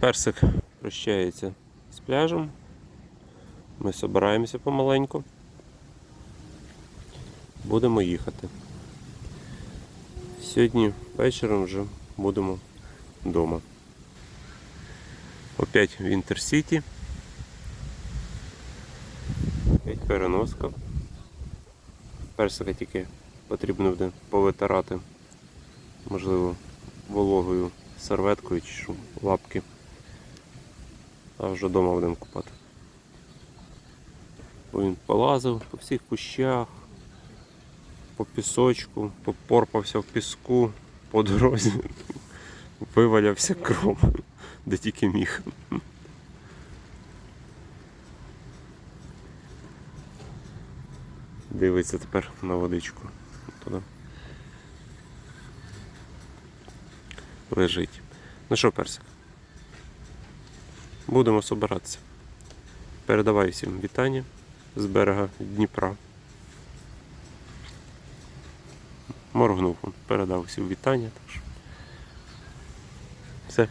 Персик прощається з пляжем. Ми збираємося помаленьку. Будемо їхати. Сьогодні вечором вже будемо вдома. Опять в Інтерсіті. Опять переноска. Персика тільки потрібно буде повитирати, можливо, вологою серветкою що, лапки. А вже вдома будемо купати. Бо він полазив по всіх кущах, по пісочку, попорпався в піску, по дорозі, вивалявся кром, де тільки міг. Дивиться тепер на водичку. Туди. Лежить. Ну що, персик? Будемо собиратися. Передавай всім вітання з берега Дніпра. Моргнув, передав всім вітання. Так що. Все,